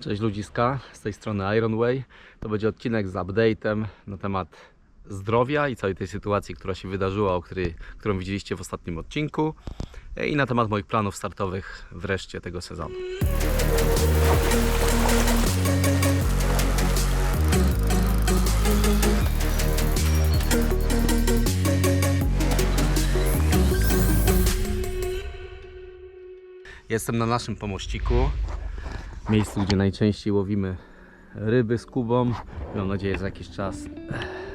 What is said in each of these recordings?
Cześć ludziska, z tej strony Ironway. To będzie odcinek z update'em na temat zdrowia i całej tej sytuacji, która się wydarzyła, o której, którą widzieliście w ostatnim odcinku i na temat moich planów startowych wreszcie tego sezonu. Jestem na naszym pomościku, miejscu, gdzie najczęściej łowimy ryby z Kubą. Mam nadzieję, że za jakiś czas,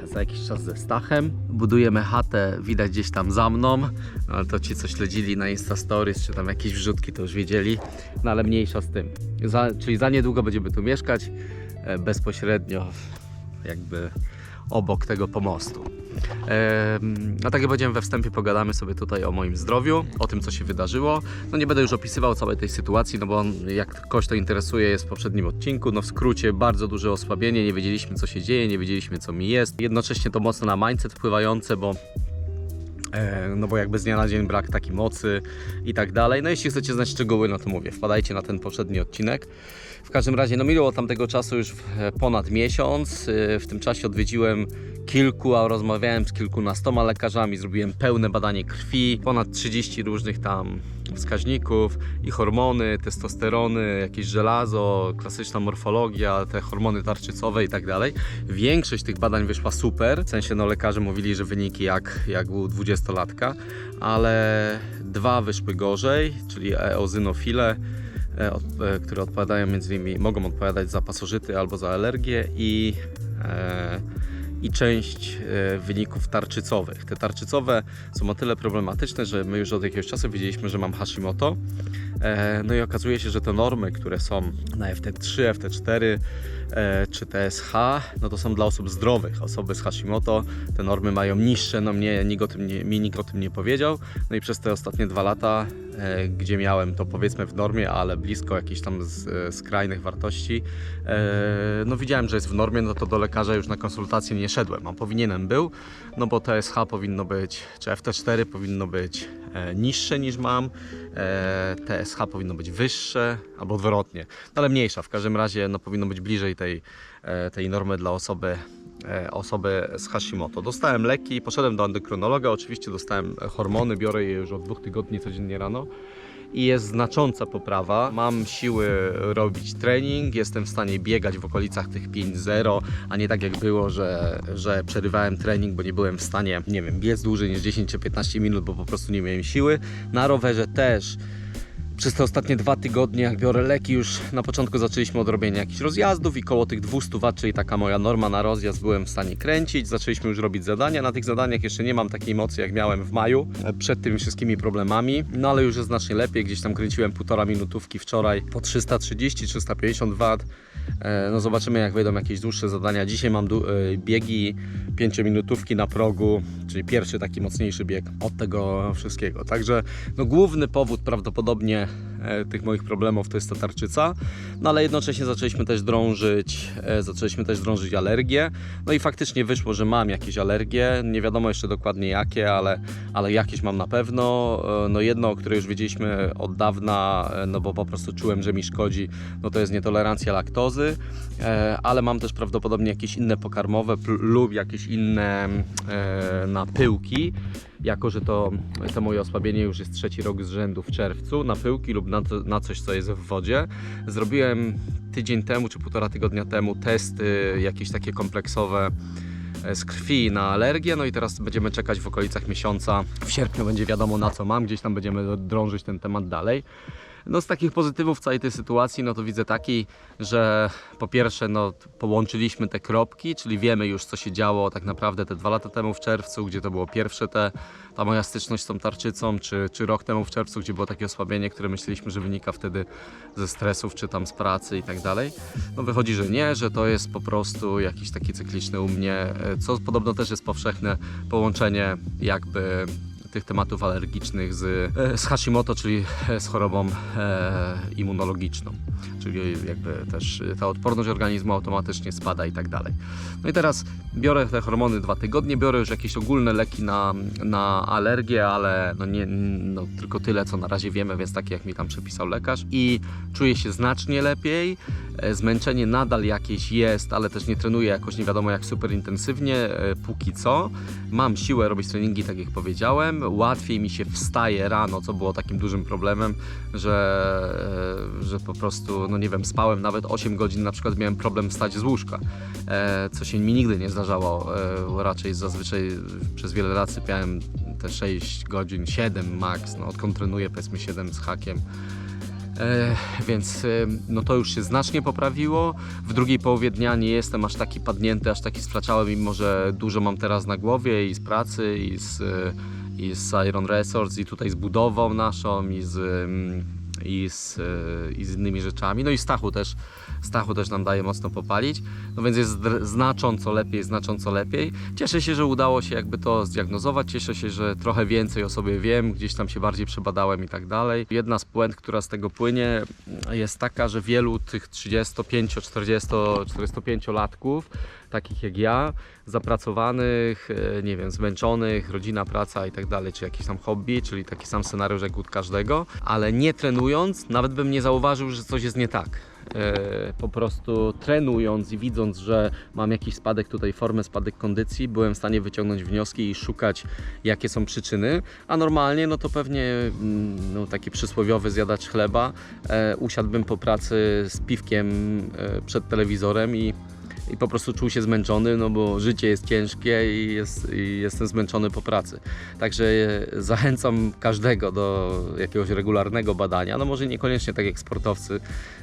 za jakiś czas ze Stachem. Budujemy chatę, widać gdzieś tam za mną, no, ale to ci, co śledzili na Insta Stories, czy tam jakieś wrzutki, to już wiedzieli. No ale mniejsza z tym. Za, czyli za niedługo będziemy tu mieszkać, e, bezpośrednio jakby obok tego pomostu. Em, No tak jak powiedziałem we wstępie, pogadamy sobie tutaj o moim zdrowiu, o tym co się wydarzyło. No nie będę już opisywał całej tej sytuacji, no bo jak kogoś to interesuje jest w poprzednim odcinku. No w skrócie bardzo duże osłabienie, nie wiedzieliśmy co się dzieje, nie wiedzieliśmy co mi jest. Jednocześnie to mocno na mindset wpływające, bo no bo jakby z dnia na dzień brak takiej mocy i tak dalej. No jeśli chcecie znać szczegóły, no to mówię, wpadajcie na ten poprzedni odcinek. W każdym razie, no minęło tamtego czasu już e, ponad miesiąc. E, W tym czasie odwiedziłem kilku, a rozmawiałem z kilkunastoma lekarzami, zrobiłem pełne badanie krwi, ponad 30 różnych tam wskaźników i hormony, testosterony, jakieś żelazo, klasyczna morfologia, te hormony tarczycowe i tak dalej. Większość tych badań wyszła super, w sensie no lekarze mówili, że wyniki jak, jak u 20-latka, ale dwa wyszły gorzej, czyli eozinofile, e, e, które odpowiadają między innymi, mogą odpowiadać za pasożyty albo za alergię i e, i część e, wyników tarczycowych. Te tarczycowe są o tyle problematyczne, że my już od jakiegoś czasu wiedzieliśmy, że mam Hashimoto. E, No i okazuje się, że te normy, które są na FT3, FT4 e, czy TSH, no to są dla osób zdrowych. Osoby z Hashimoto te normy mają niższe, no mnie nikt o tym nie, mi nikt o tym nie powiedział. No i przez te ostatnie dwa lata, e, gdzie miałem to powiedzmy w normie, ale blisko jakichś tam z, skrajnych wartości, no widziałem, że jest w normie, no to do lekarza już na konsultację nie szedłem, a powinienem był, no bo TSH powinno być, czy FT4 powinno być niższe niż mam, e, TSH powinno być wyższe, albo odwrotnie, no ale mniejsza, w każdym razie no powinno być bliżej tej, e, tej normy dla osoby e, osoby z Hashimoto. Dostałem leki, poszedłem do endokrynologa, oczywiście dostałem hormony, biorę je już od dwóch tygodni codziennie rano i jest znacząca poprawa. Mam siły robić trening, jestem w stanie biegać w okolicach tych 5-0, a nie tak jak było, że, że przerywałem trening, bo nie byłem w stanie, nie wiem, biec dłużej niż 10 czy 15 minut, bo po prostu nie miałem siły. Na rowerze też. Przez te ostatnie dwa tygodnie, jak biorę leki, już na początku zaczęliśmy od robienia jakichś rozjazdów i koło tych 200 W, czyli taka moja norma na rozjazd, byłem w stanie kręcić. Zaczęliśmy już robić zadania. Na tych zadaniach jeszcze nie mam takiej mocy, jak miałem w maju, e, przed tymi wszystkimi problemami. No ale już jest znacznie lepiej. Gdzieś tam kręciłem półtora minutówki wczoraj po 330-350 W. E, No zobaczymy, jak wejdą jakieś dłuższe zadania. Dzisiaj mam e, biegi 5-minutówki na progu, czyli pierwszy taki mocniejszy bieg od tego wszystkiego. Także no, główny powód prawdopodobnie tych moich problemów to jest ta tarczyca, no ale jednocześnie zaczęliśmy też drążyć, e, zaczęliśmy też drążyć alergie. No i faktycznie wyszło, że mam jakieś alergie. Nie wiadomo jeszcze dokładnie jakie, ale, ale jakieś mam na pewno. E, No jedno, o które już wiedzieliśmy od dawna, e, no bo po prostu czułem, że mi szkodzi, no to jest nietolerancja laktozy, e, ale mam też prawdopodobnie jakieś inne pokarmowe lub jakieś inne e, na pyłki, jako że to, moje osłabienie już jest trzeci rok z rzędu w czerwcu, na pyłki lub na, to, na coś, co jest w wodzie. Zrobiłem tydzień temu czy półtora tygodnia temu testy jakieś takie kompleksowe e, z krwi na alergię, no i teraz będziemy czekać w okolicach miesiąca. W sierpniu będzie wiadomo na co mam, gdzieś tam będziemy drążyć ten temat dalej. No z takich pozytywów całej tej sytuacji, no to widzę taki, że po pierwsze no połączyliśmy te kropki, czyli wiemy już co się działo tak naprawdę te dwa lata temu w czerwcu, gdzie to było pierwsze te, ta moja styczność z tą tarczycą, czy, czy rok temu w czerwcu, gdzie było takie osłabienie, które myśleliśmy, że wynika wtedy ze stresów, czy tam z pracy i tak dalej. No wychodzi, że nie, że to jest po prostu jakiś taki cykliczny u mnie, e, co podobno też jest powszechne połączenie jakby tych tematów alergicznych z, e, z Hashimoto, czyli e, z chorobą e, immunologiczną, czyli jakby też ta odporność organizmu automatycznie spada i tak dalej. No i teraz biorę te hormony dwa tygodnie, biorę już jakieś ogólne leki na, na alergię, ale no nie, no tylko tyle, co na razie wiemy, więc takie jak mi tam przepisał lekarz i czuję się znacznie lepiej. E, Zmęczenie nadal jakieś jest, ale też nie trenuję jakoś nie wiadomo jak super intensywnie, e, póki co. Mam siłę robić treningi, tak jak powiedziałem. Łatwiej mi się wstaje rano, co było takim dużym problemem, że, e, że po prostu, no nie wiem, spałem nawet 8 godzin, na przykład miałem problem wstać z łóżka, e, co się mi nigdy nie zdarzało. e, Raczej zazwyczaj przez wiele lat sypiałem te 6 godzin, 7 max, no odkąd trenuję powiedzmy 7 z hakiem. E, więc no to już się znacznie poprawiło. W drugiej połowie dnia nie jestem aż taki padnięty, aż taki straczały, mimo że dużo mam teraz na głowie i z pracy, i z, i z Iron Resorts, i tutaj z budową naszą, i z, mm, i z, e, i z innymi rzeczami. No i Stachu też, Stachu też nam daje mocno popalić, no więc jest znacząco lepiej, znacząco lepiej. Cieszę się, że udało się jakby to zdiagnozować, cieszę się, że trochę więcej o sobie wiem, gdzieś tam się bardziej przebadałem i tak dalej. Jedna z puent, która z tego płynie jest taka, że wielu tych 35, 40, 45 latków, takich jak ja, zapracowanych, e, nie wiem, zmęczonych, rodzina, praca i tak dalej, czy jakiś tam hobby, czyli taki sam scenariusz jak u każdego, ale nie trenując, nawet bym nie zauważył, że coś jest nie tak. E, Po prostu trenując i widząc, że mam jakiś spadek tutaj formy, spadek kondycji, byłem w stanie wyciągnąć wnioski i szukać, jakie są przyczyny. A normalnie, no to pewnie mm, no, taki przysłowiowy zjadacz chleba, e, usiadłbym po pracy z piwkiem przed telewizorem i i po prostu czuł się zmęczony, no bo życie jest ciężkie i, jest, i jestem zmęczony po pracy. Także zachęcam każdego do jakiegoś regularnego badania, no może niekoniecznie tak jak sportowcy,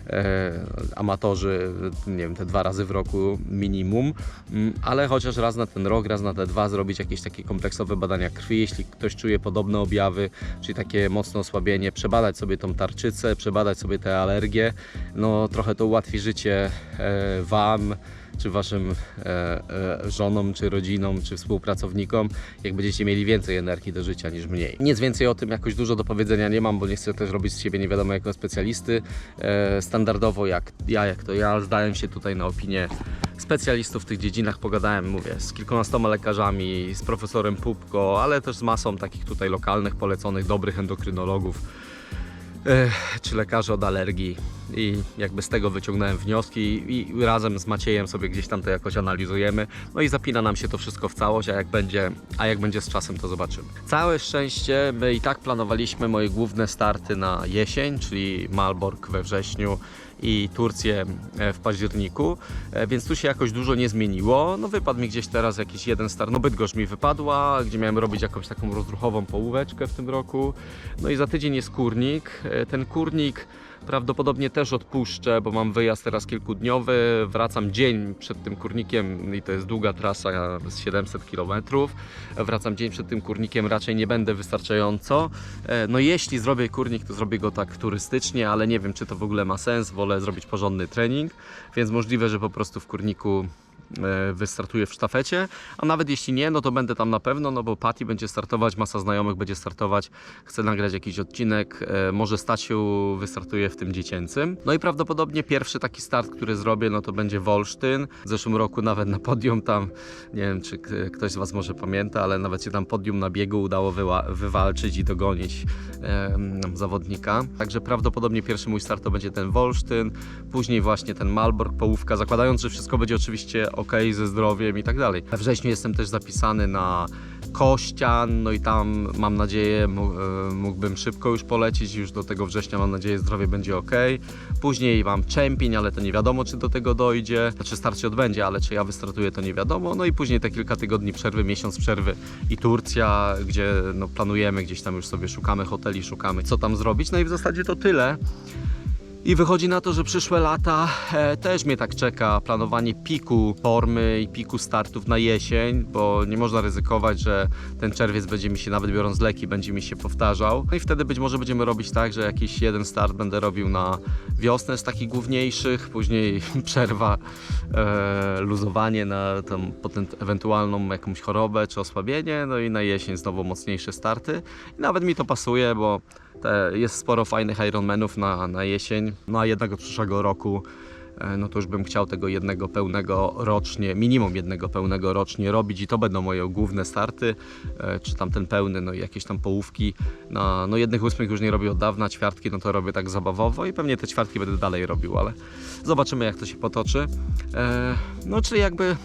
e, amatorzy, nie wiem, te dwa razy w roku minimum, mm, ale chociaż raz na ten rok, raz na te dwa zrobić jakieś takie kompleksowe badania krwi, jeśli ktoś czuje podobne objawy, czyli takie mocne osłabienie, przebadać sobie tą tarczycę, przebadać sobie te alergie, no trochę to ułatwi życie e, Wam, czy waszym e, e, żonom, czy rodzinom, czy współpracownikom, jak będziecie mieli więcej energii do życia niż mniej. Nic więcej o tym jakoś dużo do powiedzenia nie mam, bo nie chcę też robić z siebie nie wiadomo jakiego specjalisty. E, standardowo jak ja, jak to ja, zdałem się tutaj na opinię specjalistów w tych dziedzinach, pogadałem, mówię, z kilkunastoma lekarzami, z profesorem Pupko, ale też z masą takich tutaj lokalnych, poleconych, dobrych endokrynologów czy lekarzy od alergii i jakby z tego wyciągnąłem wnioski i razem z Maciejem sobie gdzieś tam to jakoś analizujemy. No i zapina nam się to wszystko w całość, a jak będzie, a jak będzie z czasem to zobaczymy. Całe szczęście my i tak planowaliśmy moje główne starty na jesień, czyli Malbork we wrześniu i Turcję e, w październiku, e, więc tu się jakoś dużo nie zmieniło. No wypadł mi gdzieś teraz jakiś jeden start, no Bydgoszcz mi wypadła, gdzie miałem robić jakąś taką rozruchową połóweczkę w tym roku. No i za tydzień jest kurnik. E, Ten kurnik prawdopodobnie też odpuszczę, bo mam wyjazd teraz kilkudniowy, wracam dzień przed tym kurnikiem i to jest długa trasa z 700 km. Wracam dzień przed tym kurnikiem, raczej nie będę wystarczająco. E, No jeśli zrobię kurnik, to zrobię go tak turystycznie, ale nie wiem, czy to w ogóle ma sens. Wolę zrobić porządny trening, więc możliwe, że po prostu w kurniku wystartuję w sztafecie, a nawet jeśli nie, no to będę tam na pewno, no bo Patty będzie startować, masa znajomych będzie startować, chcę nagrać jakiś odcinek, e, może Stasiu wystartuje w tym dziecięcym. No i prawdopodobnie pierwszy taki start, który zrobię, no to będzie Wolsztyn. W zeszłym roku nawet na podium tam, nie wiem czy ktoś z Was może pamięta, ale nawet się tam podium na biegu udało wywalczyć i dogonić zawodnika. Także prawdopodobnie pierwszy mój start to będzie ten Wolsztyn, później właśnie ten Malbork, połówka, zakładając, że wszystko będzie oczywiście ok ze zdrowiem i tak dalej. We wrześniu jestem też zapisany na Kościan, no i tam mam nadzieję e, mógłbym szybko już polecieć, już do tego września mam nadzieję zdrowie będzie ok. Później mam Czempiń, ale to nie wiadomo czy do tego dojdzie, znaczy start się odbędzie, ale czy ja wystartuję to nie wiadomo. No i później te kilka tygodni przerwy, miesiąc przerwy i Turcja, gdzie no, planujemy, gdzieś tam już sobie szukamy hoteli, szukamy co tam zrobić. No i w zasadzie to tyle. I wychodzi na to, że przyszłe lata e, też mnie tak czeka planowanie piku formy i piku startów na jesień, bo nie można ryzykować, że ten czerwiec będzie mi się, nawet biorąc leki, będzie mi się powtarzał. No i wtedy być może będziemy robić tak, że jakiś jeden start będę robił na wiosnę z takich główniejszych, później przerwa, e, luzowanie na tam, potem ewentualną jakąś chorobę czy osłabienie, no i na jesień znowu mocniejsze starty. I nawet mi to pasuje, bo te, jest sporo fajnych Ironmanów na, na jesień, no a jednak od przyszłego roku e, no to już bym chciał tego jednego pełnego rocznie, minimum jednego pełnego rocznie robić i to będą moje główne starty, e, czy tam ten pełny, no i jakieś tam połówki. No, no jednych ósmych już nie robię od dawna, ćwiartki no to robię tak zabawowo i pewnie te ćwiartki będę dalej robił, ale zobaczymy jak to się potoczy. E, No czyli jakby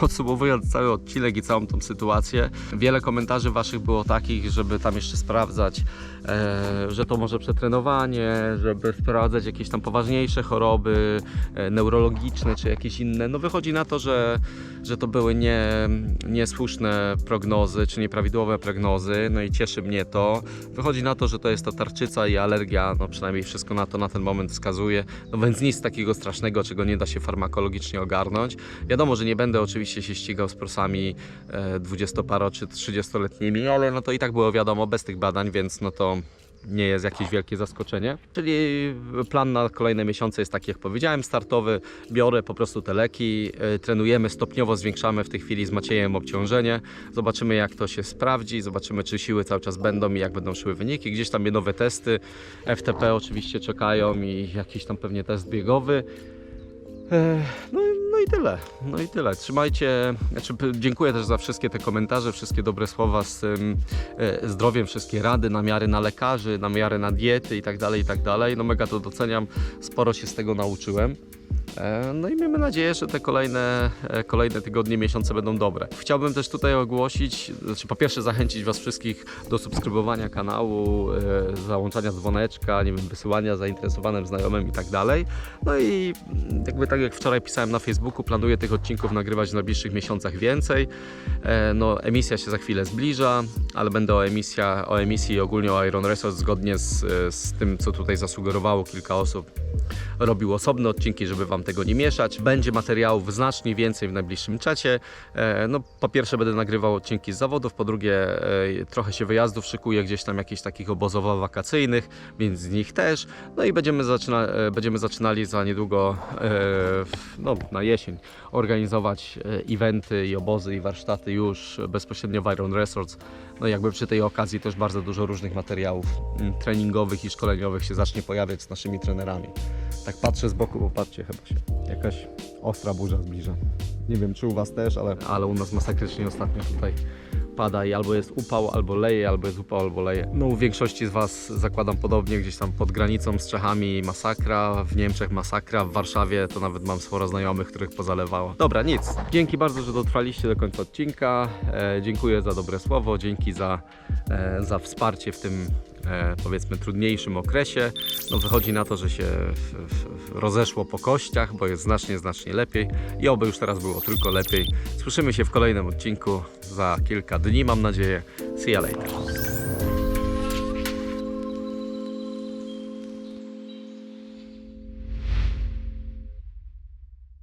Podsumowując cały odcinek i całą tą sytuację, wiele komentarzy Waszych było takich, żeby tam jeszcze sprawdzać, że to może przetrenowanie, żeby sprawdzać jakieś tam poważniejsze choroby e, neurologiczne czy jakieś inne. No wychodzi na to, że, że to były nie, niesłuszne prognozy czy nieprawidłowe prognozy, no i cieszy mnie to. Wychodzi na to, że to jest ta tarczyca i alergia, no przynajmniej wszystko na to na ten moment wskazuje, no więc nic takiego strasznego, czego nie da się farmakologicznie ogarnąć. Wiadomo, że nie będę oczywiście się ścigał z prosami e, 20-paro czy 30-letnimi, ale no to i tak było wiadomo bez tych badań, więc no to nie jest jakieś wielkie zaskoczenie. Czyli plan na kolejne miesiące jest taki, jak powiedziałem, startowy. Biorę po prostu te leki, e, trenujemy, stopniowo zwiększamy w tej chwili z Maciejem obciążenie. Zobaczymy, jak to się sprawdzi, zobaczymy, czy siły cały czas będą i jak będą szły wyniki. Gdzieś tam nowe testy, FTP oczywiście czekają i jakiś tam pewnie test biegowy. E, No, no i tyle. No i tyle. Trzymajcie. Znaczy, dziękuję też za wszystkie te komentarze, wszystkie dobre słowa z e, zdrowiem, wszystkie rady, namiary na lekarzy, namiary na diety i tak dalej, i tak dalej. No mega to doceniam. Sporo się z tego nauczyłem. E, No i miejmy nadzieję, że te kolejne, e, kolejne tygodnie, miesiące będą dobre. Chciałbym też tutaj ogłosić, znaczy po pierwsze zachęcić Was wszystkich do subskrybowania kanału, e, załączania dzwoneczka, nie wiem, wysyłania zainteresowanym znajomym i tak dalej. No i jakby tak jak wczoraj pisałem na Facebooku, planuję tych odcinków nagrywać w najbliższych miesiącach więcej. No emisja się za chwilę zbliża, ale będę o, emisja, o emisji i ogólnie o Iron Resort zgodnie z, z tym, co tutaj zasugerowało kilka osób robił osobne odcinki, żeby Wam tego nie mieszać. Będzie materiałów znacznie więcej w najbliższym czacie. E, No, po pierwsze będę nagrywał odcinki z zawodów, po drugie e, trochę się wyjazdów szykuję, gdzieś tam jakichś takich obozowo-wakacyjnych, więc z nich też. No i będziemy, zaczyna, e, będziemy zaczynali za niedługo, no, na jesień, organizować eventy i obozy i warsztaty już bezpośrednio w Iron Resorts. No jakby przy tej okazji też bardzo dużo różnych materiałów mm, treningowych i szkoleniowych się zacznie pojawiać z naszymi trenerami. Tak patrzę z boku, bo patrzcie, chyba się jakaś ostra burza zbliża. Nie wiem, czy u Was też, ale, ale u nas masakrycznie ostatnio tutaj pada i albo jest upał, albo leje, albo jest upał, albo leje. No u większości z Was zakładam podobnie, gdzieś tam pod granicą z Czechami masakra, w Niemczech masakra, w Warszawie to nawet mam sporo znajomych, których pozalewało. Dobra, nic. Dzięki bardzo, że dotrwaliście do końca odcinka. E, dziękuję za dobre słowo, dzięki za, e, za wsparcie w tym e, powiedzmy trudniejszym okresie. No wychodzi na to, że się w, w, rozeszło po kościach, bo jest znacznie, znacznie lepiej i oby już teraz było tylko lepiej. Słyszymy się w kolejnym odcinku za kilka dni, mam nadzieję. See you later.